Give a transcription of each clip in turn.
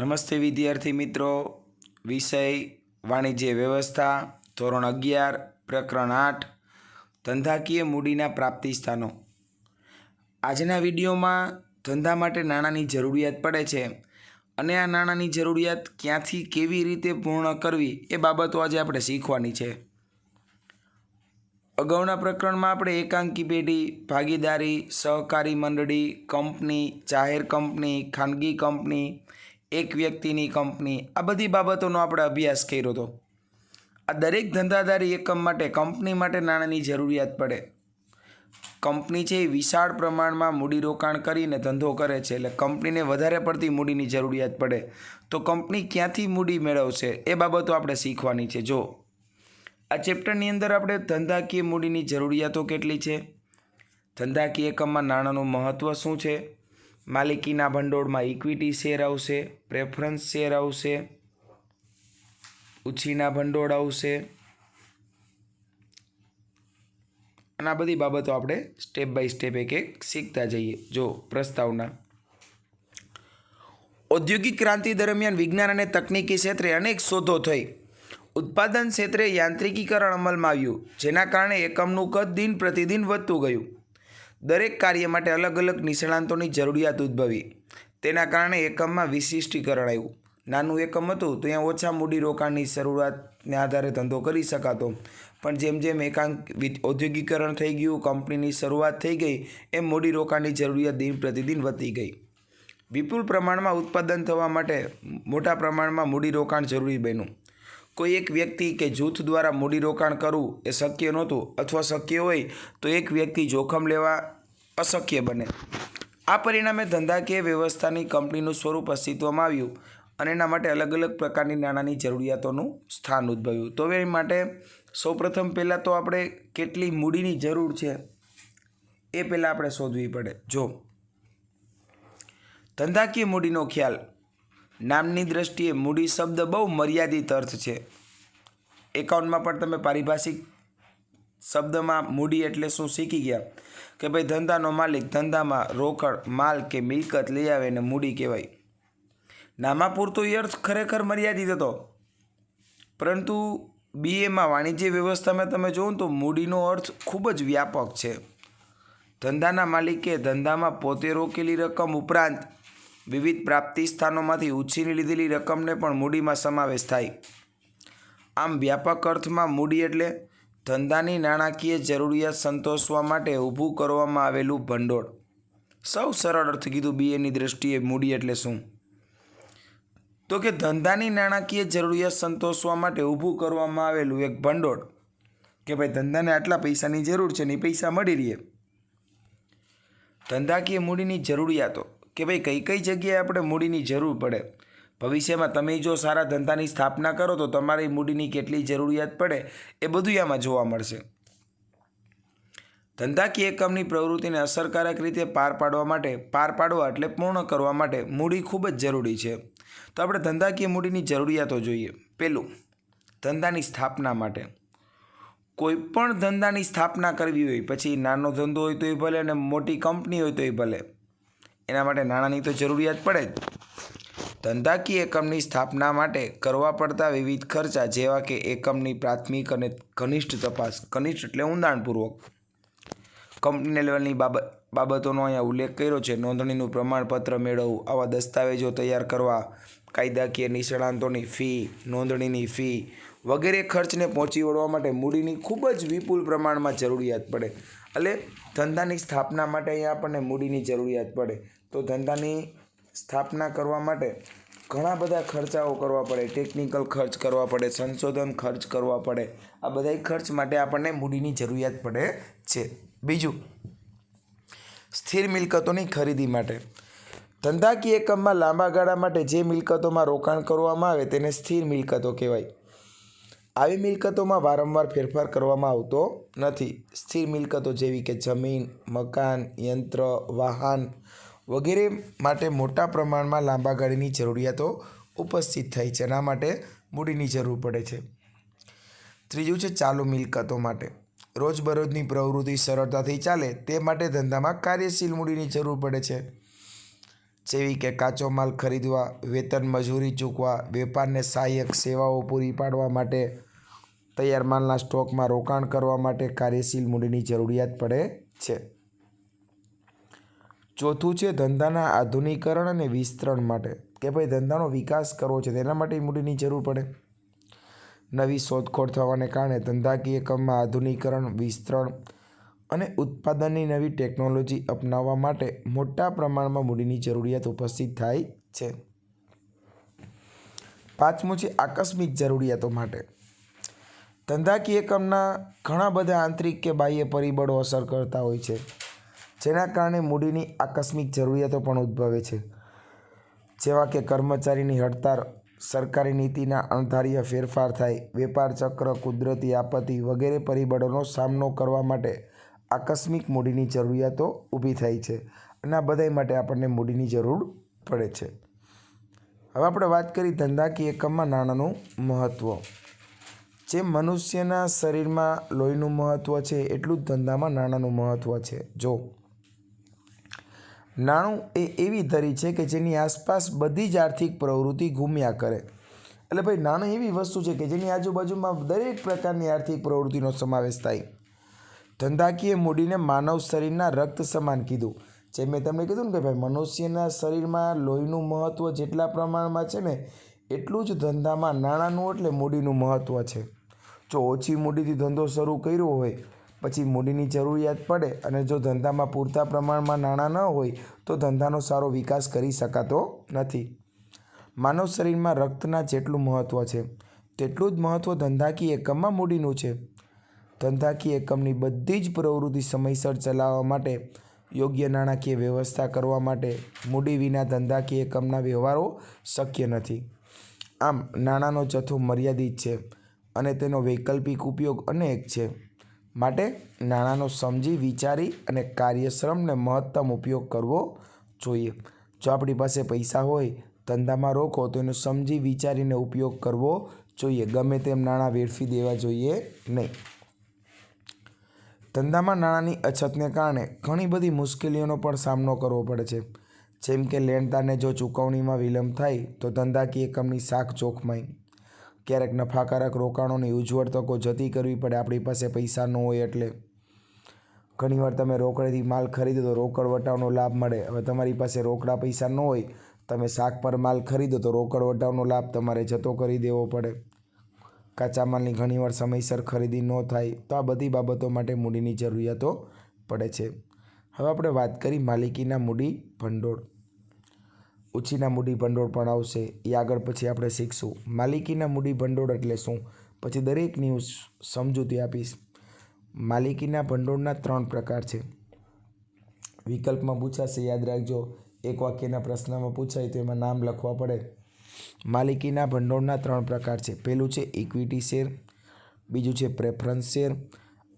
નમસ્તે વિદ્યાર્થી મિત્રો. વિષય, વાણિજ્ય વ્યવસ્થા, ધોરણ અગિયાર, પ્રકરણ આઠ, ધંધાકીય મૂડીના પ્રાપ્તિ સ્થાનો. આજના વિડીયોમાં ધંધા માટે નાણાંની જરૂરિયાત પડે છે અને આ નાણાંની જરૂરિયાત ક્યાંથી કેવી રીતે પૂર્ણ કરવી એ બાબતો આજે આપણે શીખવાની છે. અગાઉના પ્રકરણમાં આપણે એકાંકી પેઢી, ભાગીદારી, સહકારી મંડળી, કંપની, જાહેર કંપની, ખાનગી કંપની એક વ્યક્તિની કંપની, આ બધી બાબતોનો આપણે અભ્યાસ કર્યો હતો આ દરેક ધંધાધારી એકમ માટે, કંપની માટે નાણાંની જરૂરિયાત પડે. કંપની છે એ વિશાળ પ્રમાણમાં મૂડીરોકાણ કરીને ધંધો કરે છે, એટલે કંપનીને વધારે પડતી મૂડીની જરૂરિયાત પડે. તો કંપની ક્યાંથી મૂડી મેળવશે, એ બાબતો આપણે શીખવાની છે. જો, આ ચેપ્ટરની અંદર આપણે ધંધાકીય મૂડીની જરૂરિયાતો કેટલી છે? ધંધાકીય એકમમાં નાણાંનું મહત્ત્વ શું છે? માલિકીના ભંડોળમાં ઇક્વિટી શેર આવશે પ્રેફરન્સ શેર આવશે, ઉછીના ભંડોળ આવશે. અને આ બધી બાબતો આપણે સ્ટેપ બાય સ્ટેપ એક એક શીખતા જઈએ. જો પ્રસ્તાવના. ઔદ્યોગિક ક્રાંતિ દરમિયાન વિજ્ઞાન અને તકનીકી ક્ષેત્રે અનેક શોધો થઈ. ઉત્પાદન ક્ષેત્રે યાંત્રિકીકરણ અમલમાં આવ્યું, જેના કારણે એકમનું કદ દિન પ્રતિદિન વધતું ગયું. દરેક કાર્ય માટે અલગ અલગ નિષ્ણાંતોની જરૂરિયાત ઉદ્ભવી. તેના કારણે એકમમાં વિશિષ્ટીકરણ આવ્યું. નાનું એકમ હતું તો ત્યાં ઓછા મૂડી રોકાણની શરૂઆતને આધારે ધંધો કરી શકાતો. પણ જેમ જેમ એકાંક ઔદ્યોગિકરણ થઈ ગયું, કંપનીની શરૂઆત થઈ ગઈ, એમ મૂડી રોકાણની જરૂરિયાત દિન પ્રતિદિન વધતી ગઈ. વિપુલ પ્રમાણમાં ઉત્પાદન થવા માટે મોટા પ્રમાણમાં મૂડી રોકાણ જરૂરી બન્યું. કોઈ એક વ્યક્તિ કે જૂથ દ્વારા મૂડીરોકાણ કરવું એ શક્ય નહોતું અથવા શક્ય હોય તો એક વ્યક્તિ જોખમ લેવા અશક્ય બને. આ પરિણામે ધંધાકીય વ્યવસ્થાની કંપનીનું સ્વરૂપ અસ્તિત્વમાં આવ્યું અને એના માટે અલગ અલગ પ્રકારની નાણાંની જરૂરિયાતોનું સ્થાન ઉદ્ભવ્યું. તો એ માટે સૌપ્રથમ પહેલાં તો આપણે કેટલી મૂડીની જરૂર છે એ પહેલાં આપણે શોધવી પડે. જો ધંધાકીય મૂડીનો ખ્યાલ નામની દ્રષ્ટિએ મૂડી શબ્દ બહુ મર્યાદિત અર્થ છે. એકાઉન્ટમાં પણ તમે પારિભાષિક શબ્દમાં મૂડી એટલે શું શીખી ગયા? કે ભાઈ ધંધાનો માલિક ધંધામાં રોકડ, માલ કે મિલકત લઈ આવે એને મૂડી કહેવાય. નામાં પૂરતો એ અર્થ ખરેખર મર્યાદિત હતો. પરંતુ બીએમાં વાણિજ્ય વ્યવસ્થામાં તમે જોવો તો મૂડીનો અર્થ ખૂબ જ વ્યાપક છે. ધંધાના માલિકે ધંધામાં પોતે રોકેલી રકમ ઉપરાંત વિવિધ પ્રાપ્તિ સ્થાનોમાંથી ઉછીની લીધેલી રકમને પણ મૂડીમાં સમાવેશ થાય. આમ વ્યાપક અર્થમાં મૂડી એટલે ધંધાની નાણાકીય જરૂરિયાત સંતોષવા માટે ઊભું કરવામાં આવેલું ભંડોળ. સૌ સરળ અર્થ કીધું બીએની દ્રષ્ટિએ મૂડી એટલે શું? તો કે ધંધાની નાણાકીય જરૂરિયાત સંતોષવા માટે ઊભું કરવામાં આવેલું એક ભંડોળ કે ભાઈ ધંધાને આટલા પૈસાની જરૂર છે ને પૈસા મળી રહે. ધંધાકીય મૂડીની જરૂરિયાતો. કે ભાઈ કઈ કઈ જગ્યાએ આપણે મૂડીની જરૂર પડે? ભવિષ્યમાં તમે જો સારા ધંધાની સ્થાપના કરો તો તમારી મૂડીની કેટલી જરૂરિયાત પડે એ બધું આમાં જોવા મળશે. ધંધાકીય એકમની પ્રવૃત્તિને અસરકારક રીતે પાર પાડવા માટે, પાર પાડવા એટલે પૂર્ણ કરવા માટે મૂડી ખૂબ જ જરૂરી છે. તો આપણે ધંધાકીય મૂડીની જરૂરિયાતો જોઈએ. પહેલું ધંધાની સ્થાપના માટે. કોઈ પણ ધંધાની સ્થાપના કરવી હોય, પછી નાનો ધંધો હોય તોય ભલે અને મોટી કંપની હોય તોય ભલે એના માટે નાણાંની તો જરૂરિયાત પડે જ. ધંધાકીય એકમની સ્થાપના માટે કરવા પડતા વિવિધ ખર્ચા જેવા કે એકમની પ્રાથમિક અને ઘનિષ્ઠ તપાસ, ઘનિષ્ઠ એટલે ઊંડાણપૂર્વક. કંપની લેવલની બાબત બાબતોનો અહીંયા ઉલ્લેખ કર્યો છે. નોંધણીનું પ્રમાણપત્ર મેળવવું, આવા દસ્તાવેજો તૈયાર કરવા, કાયદાકીય નિષ્ણાંતોની ફી, નોંધણીની ફી વગેરે ખર્ચને પહોંચી વળવા માટે મૂડીની ખૂબ જ વિપુલ પ્રમાણમાં જરૂરિયાત પડે. એટલે ધંધાની સ્થાપના માટે અહીંયા આપણને મૂડીની જરૂરિયાત પડે. તો ધંધાની સ્થાપના કરવા માટે ઘણા બધા ખર્ચાઓ કરવા પડે. ટેકનિકલ ખર્ચ કરવા પડે, સંશોધન ખર્ચ કરવા પડે. આ બધા ખર્ચ માટે આપણને મૂડીની જરૂરિયાત પડે છે. બીજું, સ્થિર મિલકતોની ખરીદી માટે. ધંધાકીય એકમમાં લાંબા ગાળા માટે જે મિલકતોમાં રોકાણ કરવામાં આવે તેને સ્થિર મિલકતો કહેવાય. આવી મિલકતોમાં વારંવાર ફેરફાર કરવામાં આવતો નથી. સ્થિર મિલકતો જેવી કે જમીન, મકાન, યંત્ર, વાહન વગેરે માટે મોટા પ્રમાણમાં લાંબા ગાળાની જરૂરિયાતો ઉપસ્થિત થાય છે. એના માટે મૂડીની જરૂર પડે છે. ત્રીજું છે ચાલુ મિલકતો માટે. રોજબરોજની પ્રવૃત્તિ સરળતાથી ચાલે તે માટે ધંધામાં કાર્યશીલ મૂડીની જરૂર પડે છે. જેવી કે કાચો માલ ખરીદવા, વેતન મજૂરી ચૂકવા, વેપારને સહાયક સેવાઓ પૂરી પાડવા માટે, તૈયાર માલના સ્ટોકમાં રોકાણ કરવા માટે કાર્યશીલ મૂડીની જરૂરિયાત પડે છે. ચોથું છે ધંધાના આધુનિકરણ અને વિસ્તરણ માટે, કે ભાઈ ધંધાનો વિકાસ કરવો છે, તેના માટે મૂડીની જરૂર પડે. નવી શોધખોળ થવાને કારણે ધંધાકીય કામમાં આધુનિકરણ, વિસ્તરણ અને ઉત્પાદનની નવી ટેકનોલોજી અપનાવવા માટે મોટા પ્રમાણમાં મૂડીની જરૂરિયાત ઉપસ્થિત થાય છે. પાંચમું છે આકસ્મિક જરૂરિયાતો માટે. ધંધાકીય એકમના ઘણા બધા આંતરિક કે બાહ્ય પરિબળો અસર કરતા હોય છે. જેના કારણે મૂડીની આકસ્મિક જરૂરિયાતો પણ ઉદ્ભવે છે. જેવા કે કર્મચારીની હડતાળ, સરકારી નીતિના અણધાર્ય ફેરફાર થાય, વેપાર ચક્ર, કુદરતી આપત્તિ વગેરે પરિબળોનો સામનો કરવા માટે આકસ્મિક મૂડીની જરૂરિયાતો ઊભી થાય છે અને આ બધાય માટે આપણને મૂડીની જરૂર પડે છે. હવે આપણે વાત કરી ધંધાકીય એકમમાં નાણાંનું મહત્ત્વ જે મનુષ્યના શરીરમાં લોહીનું મહત્ત્વ છે, એટલું જ ધંધામાં નાણાંનું મહત્ત્વ છે. જો નાણું એ એવી ધરી છે કે જેની આસપાસ બધી જ આર્થિક પ્રવૃત્તિ ઘૂમ્યા કરે. એટલે ભાઈ, નાણું એવી વસ્તુ છે કે જેની આજુબાજુમાં દરેક પ્રકારની આર્થિક પ્રવૃત્તિનો સમાવેશ થાય. ધંધાકીય મૂડીને માનવ શરીરના રક્ત સમાન કીધું. જે મેં તમને કીધું ને કે ભાઈ, મનુષ્યના શરીરમાં લોહીનું મહત્ત્વ જેટલા પ્રમાણમાં છે ને, એટલું જ ધંધામાં નાણાંનું એટલે મૂડીનું મહત્ત્વ છે. જો ઓછી મૂડીથી ધંધો શરૂ કર્યો હોય પછી મૂડીની જરૂરિયાત પડે અને જો ધંધામાં પૂરતા પ્રમાણમાં નાણાં ન હોય, તો ધંધાનો સારો વિકાસ કરી શકાતો નથી. માનવ શરીરમાં રક્તના જેટલું મહત્ત્વ છે, તેટલું જ મહત્ત્વ ધંધાકીય એકમમાં મૂડીનું છે. ધંધાકીય એકમની બધી જ પ્રવૃત્તિ સમયસર ચલાવવા માટે, યોગ્ય નાણાકીય વ્યવસ્થા કરવા માટે મૂડી વિના ધંધાકીય એકમના વ્યવહારો શક્ય નથી. આમ, નાણાંનો જથ્થો મર્યાદિત છે અને તેનો વૈકલ્પિક ઉપયોગ અનેક છે. માટે નાણાંનો સમજી, વિચારી અને કાર્યશ્રમને મહત્તમ ઉપયોગ કરવો જોઈએ. જો આપણી પાસે પૈસા હોય, ધંધામાં રોકો, તો એનો સમજી, વિચારીને ઉપયોગ કરવો જોઈએ. ગમે તેમ નાણાં વેડફી દેવા જોઈએ નહીં. ધંધામાં નાણાંની અછતને કારણે ઘણી બધી મુશ્કેલીઓનો પણ સામનો કરવો પડે છે. જેમ કે લેણદારને જો ચૂકવણીમાં વિલંબ થાય, તો ધંધાકીય એકમની શાખ જોખમાય ક્યારેક નફાકારક રોકાણોની ઉજ્જવળ તકો જતી કરવી પડે, આપણી પાસે પૈસા ન હોય એટલે. ઘણીવાર તમે રોકડેથી માલ ખરીદો તો રોકડ વટાવનો લાભ મળે. હવે તમારી પાસે રોકડા પૈસા ન હોય, તમે શાક પર માલ ખરીદો તો રોકડ વટાવનો લાભ તમારે જતો કરી દેવો પડે. કાચા માલની ઘણીવાર સમયસર ખરીદી ન થાય, તો આ બધી બાબતો માટે મૂડીની જરૂરિયાતો પડે છે. હવે આપણે વાત કરી માલિકીના મૂડી ભંડોળ. ઉછીના મૂડી ભંડોળ પણ આવશે. એ આગળ પછી આપણે શીખશું. માલિકીના મૂડી ભંડોળ એટલે શું? પછી દરેકની હું સમજૂતી આપીશ. માલિકીના ભંડોળના ત્રણ પ્રકાર છે. વિકલ્પમાં પૂછાશે, યાદ રાખજો, એક વાક્યના પ્રશ્નમાં પૂછાય તો એમાં નામ લખવા પડે. માલિકીના ભંડોળના ત્રણ પ્રકાર છે. પહેલું છે ઇક્વિટી શેર બીજું છે પ્રેફરન્સ શેર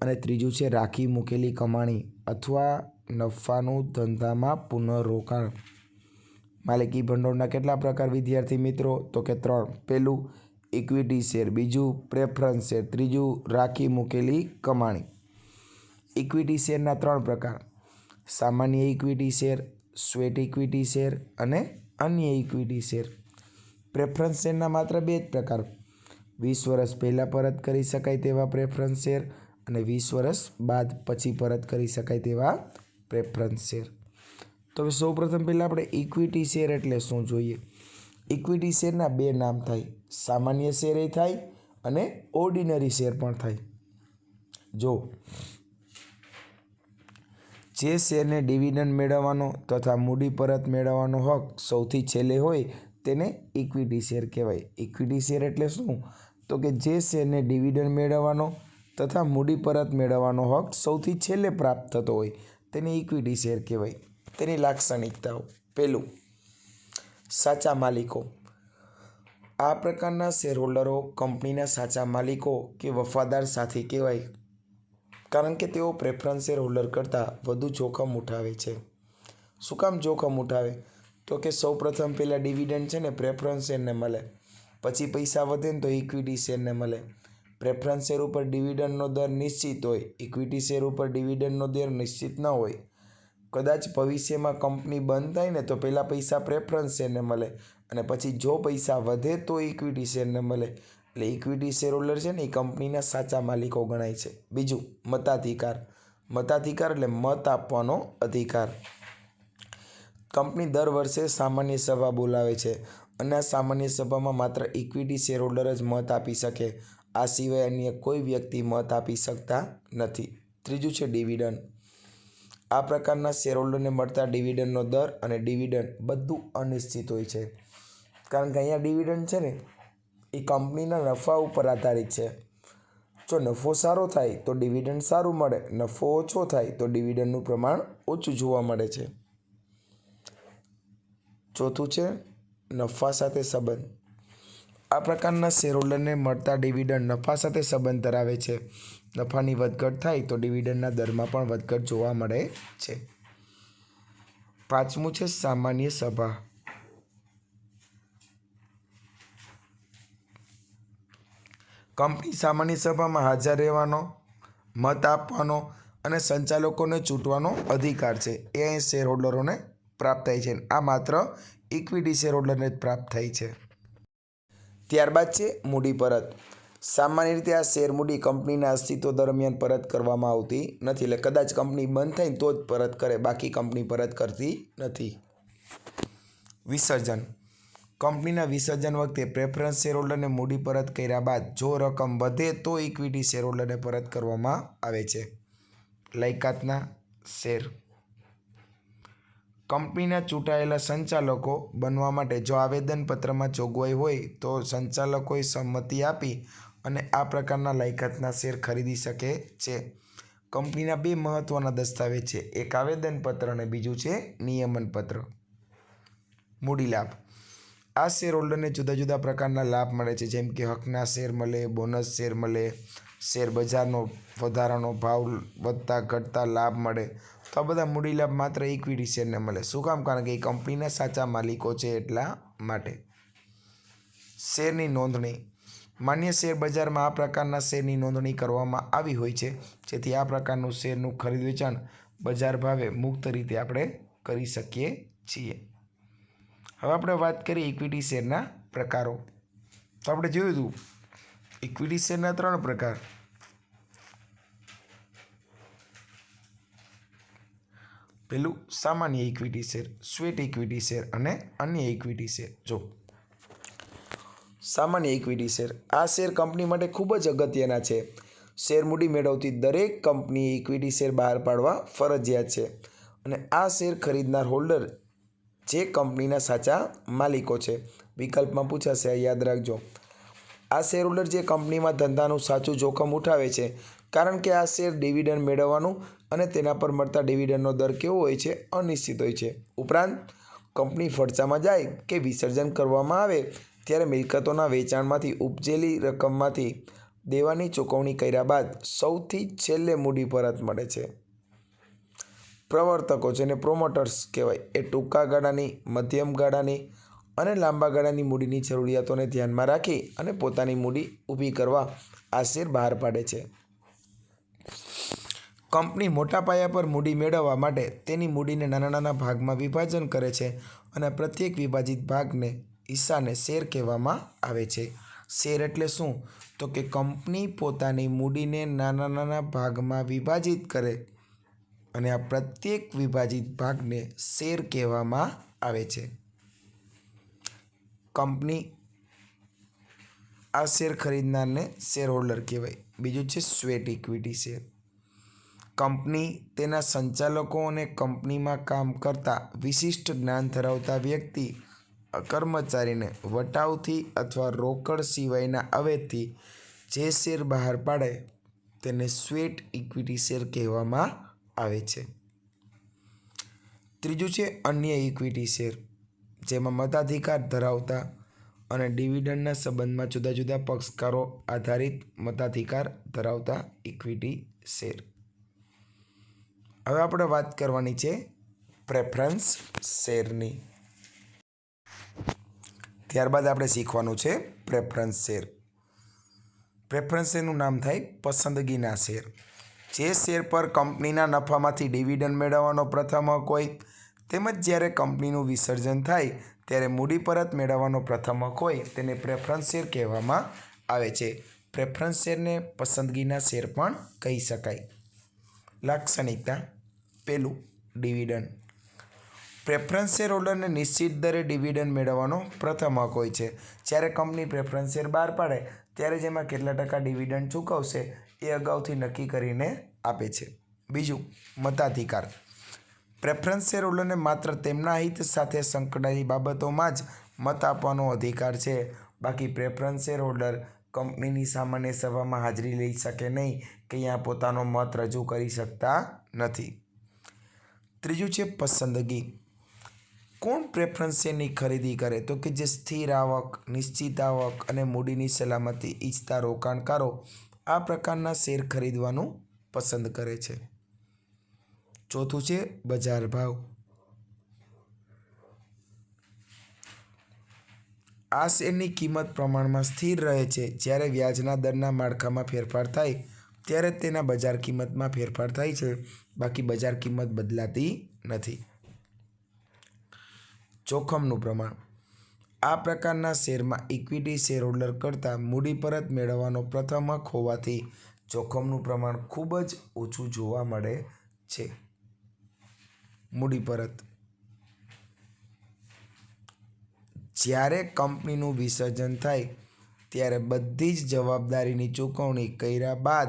અને ત્રીજું છે રાખી મૂકેલી કમાણી, અથવા નફાનું ધંધામાં પુનઃરોકાણ. માલિકી ભંડોળના કેટલા પ્રકાર? વિદ્યાર્થી મિત્રો, તો કે ત્રણ. પહેલું ઇક્વિટી શેર બીજું પ્રેફરન્સ શેર ત્રીજું, રાખી મૂકેલી કમાણી. ઇક્વિટી શેરના ત્રણ પ્રકાર. સામાન્ય equity share sweat equity share અને અન્ય ઇક્વિટી શેર પ્રેફરન્સ શેરના માત્ર બે જ પ્રકાર. વીસ વર્ષ પહેલાં પરત કરી શકાય તેવા પ્રેફરન્સ શેર અને વીસ વર્ષ બાદ પછી પરત કરી શકાય તેવા પ્રેફરન્સ શેર તો હવે સૌપ્રથમ પહેલાં આપણે ઇક્વિટી શેર એટલે શું જોઈએ? ઇક્વિટી શેરના બે નામ થાય. સામાન્ય શેર એ થાય અને ઓર્ડિનરી શેર પણ થાય. જો, જે શેરને ડિવિડન્ડ મેળવવાનો તથા મૂડી પરત મેળવવાનો હક સૌથી છેલ્લે હોય તેને ઇક્વિટી શેર કહેવાય. ઇક્વિટી શેર એટલે શું? તો કે જે શેરને ડિવિડન્ડ મેળવવાનો તથા મૂડી પરત મેળવવાનો હક સૌથી છેલ્લે પ્રાપ્ત થતો હોય તેને ઇક્વિટી શેર કહેવાય. તેની લાક્ષણિકતાઓ. પહેલું, સાચા માલિકો. આ પ્રકારના શેરહોલ્ડરો કંપનીના સાચા માલિકો કે વફાદાર સાથી કહેવાય. કારણ કે તેઓ પ્રેફરન્સ શેર હોલ્ડર કરતાં વધુ જોખમ ઉઠાવે છે. શું કામ જોખમ ઉઠાવે? તો કે સૌ પ્રથમ પહેલાં ડિવિડન્ડ છે ને પ્રેફરન્સ શેરને મળે. પછી પૈસા વધે ને તો ઇક્વિટી શેરને મળે. પ્રેફરન્સ શેર ઉપર ડિવિડન્ડનો દર નિશ્ચિત હોય. ઇક્વિટી શેર ઉપર ડિવિડન્ડનો દર નિશ્ચિત ન હોય. કદાચ ભવિષ્યમાં કંપની બંધ થાય ને તો પહેલાં પૈસા પ્રેફરન્સ શેરને મળે અને પછી જો પૈસા વધે તો ઇક્વિટી શેરને મળે. એટલે ઇક્વિટી શેર હોલ્ડર છે ને એ કંપનીના સાચા માલિકો ગણાય છે. બીજું, મતાધિકાર. મતાધિકાર એટલે મત આપવાનો અધિકાર. કંપની દર વર્ષે સામાન્ય સભા બોલાવે છે અને આ સામાન્ય સભામાં માત્ર ઇક્વિટી શેર હોલ્ડર જ મત આપી શકે. આ સિવાય અન્ય કોઈ વ્યક્તિ મત આપી શકતા નથી. ત્રીજું છે ડિવિડન્ડ આ પ્રકારના શેર હોલ્ડરને મળતા ડિવિડન્ડનો દર અને ડિવિડન્ડ બધું અનિશ્ચિત હોય છે. કારણ કે અહીંયા ડિવિડન્ડ છે ને, એ કંપનીના નફા ઉપર આધારિત છે. જો નફો સારો થાય તો ડિવિડન્ડ સારું મળે, નફો ઓછો થાય તો ડિવિડન્ડનું પ્રમાણ ઓછું જોવા મળે છે. ચોથું છે, નફા સાથે સંબંધ. આ પ્રકારના શેરહોલ્ડરને મળતા ડિવિડન્ડ નફા સાથે સંબંધ ધરાવે છે. નફાની વધઘટ થાય તો ડિવિડન્ડના દરમાં પણ વધઘટ જોવા મળે છે. પાંચમું છે સામાન્ય સભા. કંપની સામાન્ય સભામાં હાજર રહેવાનો, મત આપવાનો અને સંચાલકોને ચૂંટવાનો અધિકાર છે. એ અહીં શેર હોલ્ડરોને પ્રાપ્ત થાય છે. આ માત્ર ઇક્વિટી શેર હોલ્ડરને જ પ્રાપ્ત થાય છે. ત્યારબાદ છે મૂડી પરત. સામાન્ય રીતે આ શેર મૂડી કંપનીના અસ્તિત્વ દરમિયાન પરત કરવામાં આવતી નથી. એટલે કદાચ કંપની બંધ થાય તો જ પરત કરે. બાકી કંપની પરત કરતી નથી. વિસર્જન. કંપનીના વિસર્જન વખતે પ્રેફરન્સ શેર હોલ્ડરને મૂડી પરત કર્યા બાદ જો રકમ વધે તો ઇક્વિટી શેર હોલ્ડરને પરત કરવામાં આવે છે. લાયકાતના શેર. કંપનીના ચૂંટાયેલા સંચાલકો બનવા માટે જો આવેદનપત્રમાં જોગવાઈ હોય તો સંચાલકોએ સંમતિ આપી અને આ પ્રકારના લાયકાતના શેર ખરીદી શકે છે. કંપનીના બે મહત્ત્વના દસ્તાવેજ છે. એક આવેદનપત્ર અને બીજું છે નિયમનપત્ર. મૂડી લાભ. આ શેર હોલ્ડરને જુદા જુદા પ્રકારના લાભ મળે છે. જેમ કે હકના શેર મળે, બોનસ શેર મળે, શેર બજારનો વધારાનો ભાવ વધતા ઘટતા લાભ મળે. તો આ બધા મૂડી લાભ માત્ર ઇક્વિટી શેરને મળે. શું કામ? કારણ કે એ કંપનીના સાચા માલિકો છે એટલા માટે. શેરની નોંધણી. માન્ય શેર બજારમાં આ પ્રકારના શેરની નોંધણી કરવામાં આવી હોય છે. જેથી આ પ્રકારનું શેરનું ખરીદ વેચાણ બજાર ભાવે મુક્ત રીતે આપણે કરી શકીએ છીએ. હવે આપણે વાત કરીએ ઇક્વિટી શેરના પ્રકારો. તો આપણે જોયું હતું ઇક્વિટી શેરના ત્રણ પ્રકાર. પેલું સામાન્ય equity share sweat equity share અને અન્ય ઇક્વિટી શેર. જો સામાન્ય ઇક્વિટી શેર આ શેર કંપની માટે ખૂબ જ અગત્યના છે. શેર મૂડી મેળવતી દરેક કંપનીએ ઇક્વિટી શેર બહાર પાડવા ફરજિયાત છે. અને આ શેર ખરીદનાર હોલ્ડર જે કંપનીના સાચા માલિકો છે. વિકલ્પમાં પૂછાશે, આ યાદ રાખજો. આ શેર હોલ્ડર જે કંપનીમાં ધંધાનું સાચું જોખમ ઉઠાવે છે, કારણ કે આ શેર ડિવિડન્ડ મેળવવાનું અને તેના પર મળતા ડિવિડન્ડનો દર કેવો હોય છે, અનિશ્ચિત હોય છે. ઉપરાંત કંપની ફડચામાં જાય કે વિસર્જન કરવામાં આવે ત્યારે મિલકતોના વેચાણમાંથી ઉપજેલી રકમમાંથી દેવાની ચૂકવણી કર્યા બાદ સૌથી છેલ્લે મૂડી પરત મળે છે. પ્રવર્તકો જેને પ્રોમોટર્સ કહેવાય એ ટૂંકા ગાળાની, મધ્યમ ગાળાની અને લાંબા ગાળાની મૂડીની જરૂરિયાતોને ધ્યાનમાં રાખી અને પોતાની મૂડી ઊભી કરવા આશીર બહાર પાડે છે. કંપની મોટા પાયા પર મૂડી મેળવવા માટે તેની મૂડીને નાના નાના ભાગમાં વિભાજન કરે છે અને પ્રત્યેક વિભાજિત ભાગને હિસ્સાને શેર કહેવામાં આવે છે. શેર એટલે શું? તો કે કંપની પોતાની મૂડીને નાના નાના ભાગમાં વિભાજિત કરે અને આ પ્રત્યેક વિભાજિત ભાગને શેર કહેવામાં આવે છે. કંપની આ શેર ખરીદનારને શેર હોલ્ડર કહેવાય. બીજું છે સ્વેટ ઇક્વિટી શેર. કંપની તેના સંચાલકો અને કંપનીમાં કામ કરતા વિશિષ્ટ જ્ઞાન ધરાવતા વ્યક્તિ કર્મચારીને વટાવથી અથવા રોકડ સિવાયના અવેથી જે શેર બહાર પાડે તેને સ્વેટ ઇક્વિટી શેર કહેવામાં આવે છે. ત્રીજું છે અન્ય ઇક્વિટી શેર, જેમાં મતાધિકાર ધરાવતા અને ડિવિડન્ડના સંબંધમાં જુદા જુદા પક્ષકારો આધારિત મતાધિકાર ધરાવતા ઇક્વિટી શેર. હવે આપણે વાત કરવાની છે પ્રેફરન્સ શેરની. ત્યારબાદ આપણે શીખવાનું છે પ્રેફરન્સ શેર. પ્રેફરન્સ શેરનું નામ થાય પસંદગીના શેર. જે શેર પર કંપનીના નફામાંથી ડિવિડન્ડ મેળવવાનો પ્રથમ હક હોય, તેમજ જ્યારે કંપનીનું વિસર્જન થાય, ત્યારે મૂડી પરત મેળવવાનો પ્રથમ હક હોય, તેને પ્રેફરન્સ શેર કહેવામાં આવે છે. પ્રેફરન્સ શેરને પસંદગીના શેર પણ કહી શકાય. લાક્ષણિકતા. પહેલું ડિવિડન્ડ પ્રેફરન્સ શેર હોલ્ડરને નિશ્ચિત દરે ડિવિડન્ડ મેળવવાનો પ્રથમ હક હોય છે. જ્યારે કંપની પ્રેફરન્સ શેર બહાર પાડે, ત્યારે જેમાં કેટલા ટકા ડિવિડન્ડ ચૂકવશે એ અગાઉથી નક્કી કરીને આપે છે. બીજું, મતાધિકાર. પ્રેફરન્સ શેર હોલ્ડરને માત્ર તેમના હિત સાથે સંકળાયેલી બાબતોમાં જ મત આપવાનો અધિકાર છે. બાકી પ્રેફરન્સ શેર હોલ્ડર કંપનીની સામાન્ય સભામાં હાજરી લઈ શકે નહીં કે અહીંયા પોતાનો મત રજૂ કરી શકતા નથી. ત્રીજું છે પસંદગી. કોણ પ્રેફરન્સ શેરની ખરીદી કરે? તો કે જે સ્થિર આવક, નિશ્ચિત આવક અને મૂડીની સલામતી ઈચ્છતા રોકાણકારો આ પ્રકારના શેર ખરીદવાનું પસંદ કરે છે. ચોથું છે બજાર ભાવ. આ શેરની કિંમત પ્રમાણમાં સ્થિર રહે છે. જ્યારે વ્યાજના દરના માળખામાં ફેરફાર થાય, ત્યારે તેના બજાર કિંમતમાં ફેરફાર થાય છે. બાકી બજાર કિંમત બદલાતી નથી. જોખમનું પ્રમાણ. આ પ્રકારના શેરમાં ઇક્વિટી શેર હોલ્ડર કરતાં મૂડી પરત મેળવવાનો પ્રથમ હક હોવાથી જોખમનું પ્રમાણ ખૂબ જ ઓછું જોવા મળે છે. મૂડી પરત. જ્યારે કંપનીનું વિસર્જન થાય, ત્યારે બધી જ જવાબદારીની ચૂકવણી કર્યા બાદ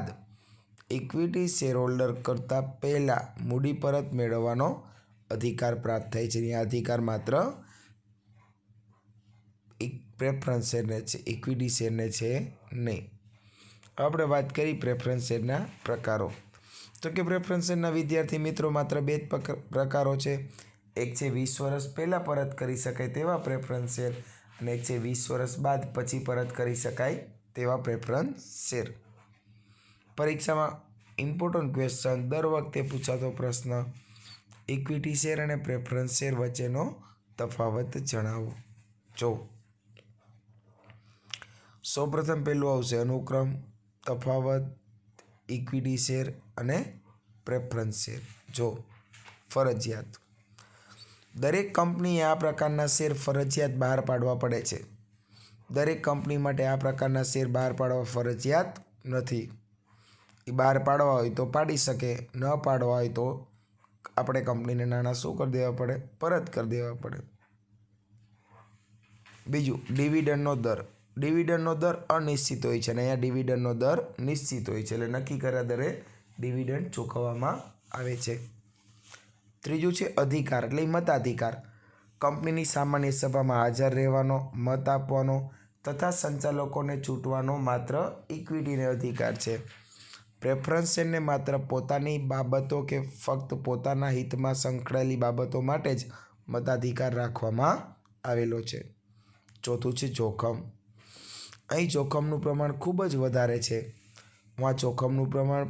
ઇક્વિટી શેરહોલ્ડર કરતાં પહેલાં મૂડી પરત મેળવવાનો અધિકાર પ્રાપ્ત થાય છે આ અધિકાર માત્ર એક પ્રેફરન્સ શેરને છે ઇક્વિટી શેરને છે નહીં. આપણે વાત કરી પ્રેફરન્સ શેરના પ્રકારો. તો કે પ્રેફરન્સ શેરના વિદ્યાર્થી મિત્રો માત્ર બે જ પ્રકારો છે. એક છે વીસ વર્ષ પહેલાં પરત કરી શકાય તેવા પ્રેફરન્સ શેર અને એક છે વીસ વર્ષ બાદ પછી પરત કરી શકાય તેવા પ્રેફરન્સ શેર. પરીક્ષામાં ઇમ્પોર્ટન્ટ ક્વેશ્ચન દર વખતે પૂછાતો પ્રશ્ન ઇક્વિટી શેર અને પ્રેફરન્સ શેર વચ્ચેનો તફાવત જણાવો. જો. સૌપ્રથમ પહેલું આવશે અનુક્રમ, તફાવત ઇક્વિટી શેર અને પ્રેફરન્સ શેર જો. ફરજિયાત. દરેક કંપનીએ આ પ્રકારના શેર ફરજિયાત બહાર પાડવા પડે છે. દરેક કંપની માટે આ પ્રકારના શેર બહાર પાડવા ફરજિયાત નથી. એ બહાર પાડવા હોય તો પાડી શકે, ન પાડવા હોય તો આપણે કંપનીને નાણાં શું કરી દેવા પડે? પરત કરી દેવા પડે. બીજું, ડિવિડન્ડનો દર. ડિવિડન્ડનો દર અનિશ્ચિત હોય છે અને અહીંયા ડિવિડન્ડનો દર નિશ્ચિત હોય છે એટલે નક્કી કર્યા દરે ડિવિડન્ડ ચૂકવવામાં આવે છે. ત્રીજું છે અધિકાર, એટલે મતાધિકાર. કંપનીની સામાન્ય સભામાં હાજર રહેવાનો, મત આપવાનો તથા સંચાલકોને ચૂંટવાનો માત્ર ઇક્વિટીને અધિકાર છે. પ્રેફરન્સ એને માત્ર પોતાની બાબતો કે ફક્ત પોતાના હિતમાં સંકળાયેલી બાબતો માટે જ મતાધિકાર રાખવામાં આવેલો છે. ચોથું છે જોખમ. અહીં જોખમનું પ્રમાણ ખૂબ જ વધારે છે. આ જોખમનું પ્રમાણ,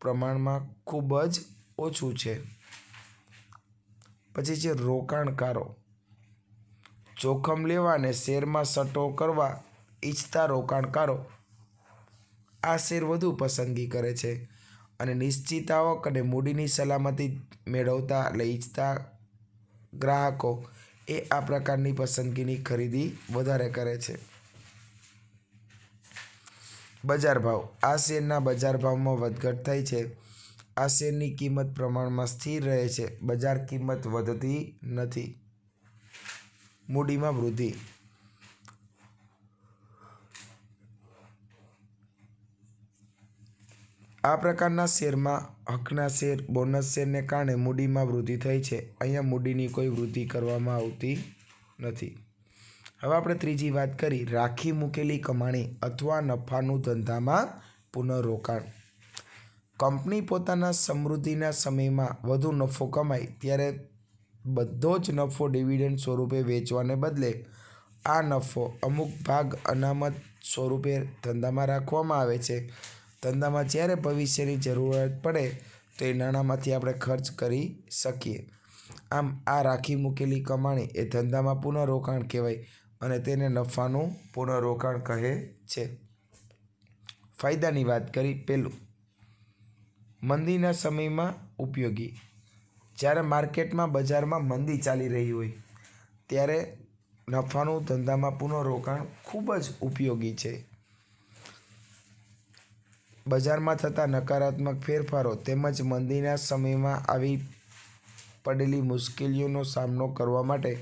પ્રમાણમાં ખૂબ જ ઓછું છે. પછી છે રોકાણકારો. જોખમ લેવા અને શેરમાં સટ્ટો કરવા ઈચ્છતા રોકાણકારો આ શેર વધુ પસંદગી કરે છે અને નિશ્ચિત અને મૂડીની સલામતી મેળવતા એટલે ઈચ્છતા ગ્રાહકો એ આ પ્રકારની પસંદગીની ખરીદી વધારે કરે છે. બજાર ભાવ. આ શેરના બજાર ભાવમાં વધઘટ થાય છે. આ શેરની કિંમત પ્રમાણમાં સ્થિર રહે છે. બજાર કિંમત વધતી નથી. મૂડીમાં વૃદ્ધિ. આ પ્રકારના શેરમાં હકના શેર, બોનસ શેરને કારણે મૂડીમાં વૃદ્ધિ થઈ છે. અહીંયા મૂડીની કોઈ વૃદ્ધિ કરવામાં આવતી નથી. હવે આપણે ત્રીજી વાત કરી. રાખી મૂકેલી કમાણી અથવા નફાનું ધંધામાં પુનઃરોકાણ. કંપની પોતાના સમૃદ્ધિના સમયમાં વધુ નફો કમાય, ત્યારે બધો જ નફો ડિવિડન્ડ સ્વરૂપે વેચવાને બદલે આ નફો અમુક ભાગ અનામત સ્વરૂપે ધંધામાં રાખવામાં આવે છે. ધંધામાં જ્યારે ભવિષ્યની જરૂરિયાત પડે તો એ નાણાંમાંથી આપણે ખર્ચ કરી શકીએ. આમ આ રાખી મૂકેલી કમાણી એ ધંધામાં પુનઃરોકાણ કહેવાય અને તેને નફાનું પુનઃરોકાણ કહે છે. ફાયદાની વાત કરી પહેલું મંદીના સમયમાં ઉપયોગી. જ્યારે માર્કેટમાં બજારમાં મંદી ચાલી રહી હોય, ત્યારે નફાનું ધંધામાં પુનઃરોકાણ ખૂબ જ ઉપયોગી છે. બજારમાં થતા નકારાત્મક ફેરફારો તેમજ મંદીના સમયમાં આવી પડેલી મુશ્કેલીઓનો સામનો કરવા માટે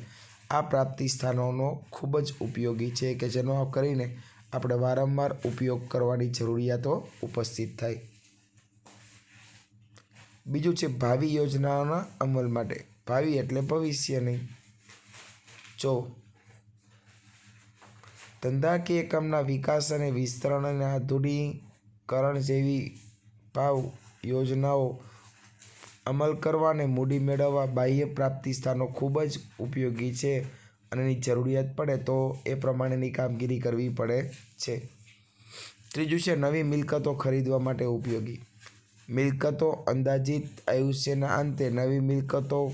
આ પ્રાપ્તિ સ્થાનોનો ખૂબ જ ઉપયોગી છે. કે જેનો કરીને આપણે વારંવાર ઉપયોગ કરવાની જરૂરિયાતો ઉપસ્થિત થાય. બીજું છે ભાવિ યોજનાઓના અમલ માટે. ભાવિ એટલે ભવિષ્ય નહીં જો ધંધાકીય એકમના વિકાસ અને વિસ્તરણના અને આધુનિકરણ જેવી ભાવ યોજનાઓ અમલ કરવા અને મૂડી મેળવવા બાહ્ય પ્રાપ્તિ સ્થાનો ખૂબ જ ઉપયોગી છે અને એની જરૂરિયાત પડે તો એ પ્રમાણેની કામગીરી કરવી પડે છે. ત્રીજું છે નવી મિલકતો ખરીદવા માટે ઉપયોગી. મિલકતો અંદાજિત આયુષ્યના અંતે નવી મિલકતો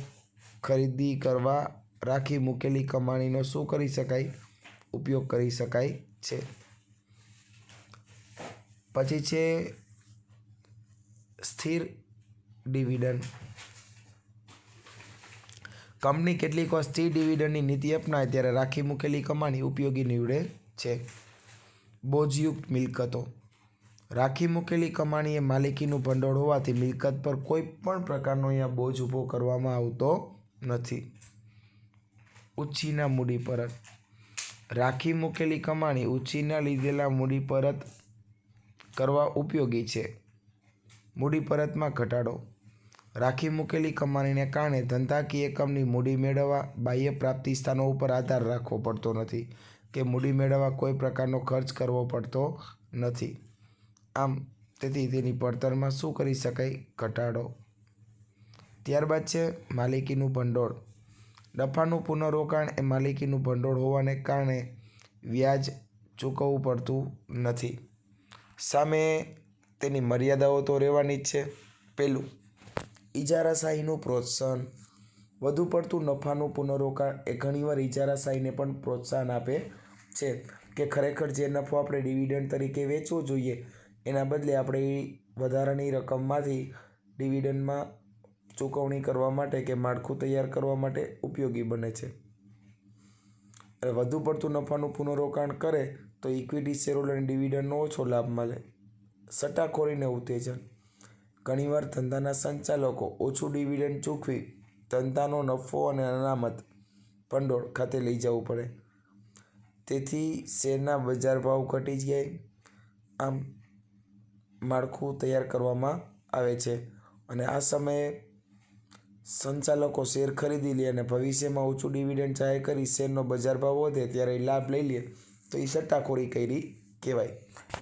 ખરીદી કરવા રાખી મૂકેલી કમાણીનો શું કરી શકાય? ઉપયોગ કરી શકાય છે. પછી છે સ્થિર ડિવિડન્ડ. કંપની કેટલીક વાર સ્થિર ડિવિડન્ડની નીતિ અપનાવે ત્યારે રાખી મૂકેલી કમાણી ઉપયોગી નીવડે છે. બોજયુક્ત મિલકતો. રાખી મૂકેલી કમાણી એ માલિકીનું ભંડોળ હોવાથી મિલકત પર કોઈ પણ પ્રકારનો અહીંયા બોજ ઊભો કરવામાં આવતો નથી. ઉછીના મૂડી પરત. રાખી મૂકેલી કમાણી ઉછીના લીધેલા મૂડી પરત કરવા ઉપયોગી છે. મૂડી પરતમાં ઘટાડો. રાખી મૂકેલી કમાણીને કારણે ધંધાકીય એકમની મૂડી મેળવવા બાહ્ય પ્રાપ્તિ સ્થાનો ઉપર આધાર રાખવો પડતો નથી કે મૂડી મેળવવા કોઈ પ્રકારનો ખર્ચ કરવો પડતો નથી. આમ, તેથી તેની પડતરમાં શું કરી શકાય? ઘટાડો. ત્યારબાદ છે માલિકીનું ભંડોળ. નફાનું પુનઃરોકાણ એ માલિકીનું ભંડોળ હોવાને કારણે વ્યાજ ચૂકવવું પડતું નથી. સામે તેની મર્યાદાઓ તો રહેવાની જ છે. પહેલું ઇજારાશાહીનું પ્રોત્સાહન. વધુ પડતું નફાનું પુનઃરોકાણ એ ઘણીવાર ઇજારાશાહીને પણ પ્રોત્સાહન આપે છે કે ખરેખર જે નફો આપણે ડિવિડન્ડ તરીકે વેચવો જોઈએ, એના બદલે આપણે વધારાની રકમમાંથી ડિવિડન્ડમાં ચૂકવણી કરવા માટે કે માળખું તૈયાર કરવા માટે ઉપયોગી બને છે. વધુ પડતું નફાનું પુનઃરોકાણ કરે તો ઇક્વિટી શેરહોલ્ડરને ડિવિડન્ડનો ઓછો લાભ મળે સટ્ટાખોરીને ઉત્તેજન. ઘણીવાર ધંધાના સંચાલકો ઓછું ડિવિડન્ડ ચૂકવી ધંધાનો નફો અને અનામત ભંડોળ ખાતે લઈ જવું પડે. તેથી શેરના બજાર ભાવ ઘટી જાય આમ માળખું તૈયાર કરવામાં આવે છે અને આ સમયે સંચાલકો શેર ખરીદી લે અને ભવિષ્યમાં ઊંચું ડિવિડન્ડ જાહેર કરી શેરનો બજાર ભાવ વધે ત્યારે લાભ લઈ લે. તો એ સટ્ટાખોરી કરી કહેવાય.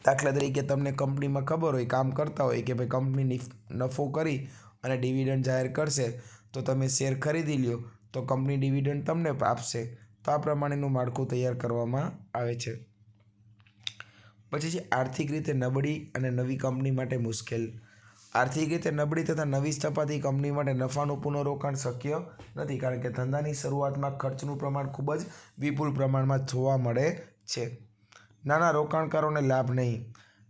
દાખલા તરીકે તમને કંપનીમાં ખબર હોય, કામ કરતા હોય કે ભાઈ કંપની નફો કરી અને ડિવિડન્ડ જાહેર કરશે, તો તમે શેર ખરીદી લ્યો, તો કંપની ડિવિડન્ડ તમને આપશે. તો આ પ્રમાણેનું માળખું તૈયાર કરવામાં આવે છે. પછી છે આર્થિક રીતે નબળી અને નવી કંપની માટે મુશ્કેલ. આર્થિક રીતે નબળી તથા નવી સ્થપાતી કંપની માટે નફાનું પુનઃરોકાણ શક્ય નથી, કારણ કે ધંધાની શરૂઆતમાં ખર્ચનું પ્રમાણ ખૂબ જ વિપુલ પ્રમાણમાં જોવા મળે છે. નાના રોકાણકારોને લાભ નહીં.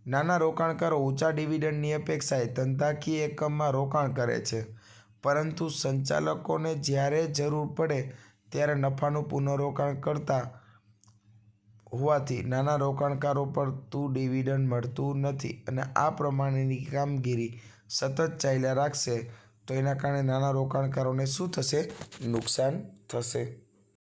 નાના રોકાણકારો ઊંચા ડિવિડન્ડની અપેક્ષાએ ધંધાકીય એકમમાં રોકાણ કરે છે, પરંતુ સંચાલકોને જ્યારે જરૂર પડે ત્યારે નફાનું પુનઃરોકાણ કરતા હોવાથી નાના રોકાણકારો પર તું ડિવિડન્ડ મળતું નથી અને આ પ્રમાણેની કામગીરી સતત ચાલ્યા રાખશે, તો એના કારણે નાના રોકાણકારોને શું થશે? નુકસાન થશે.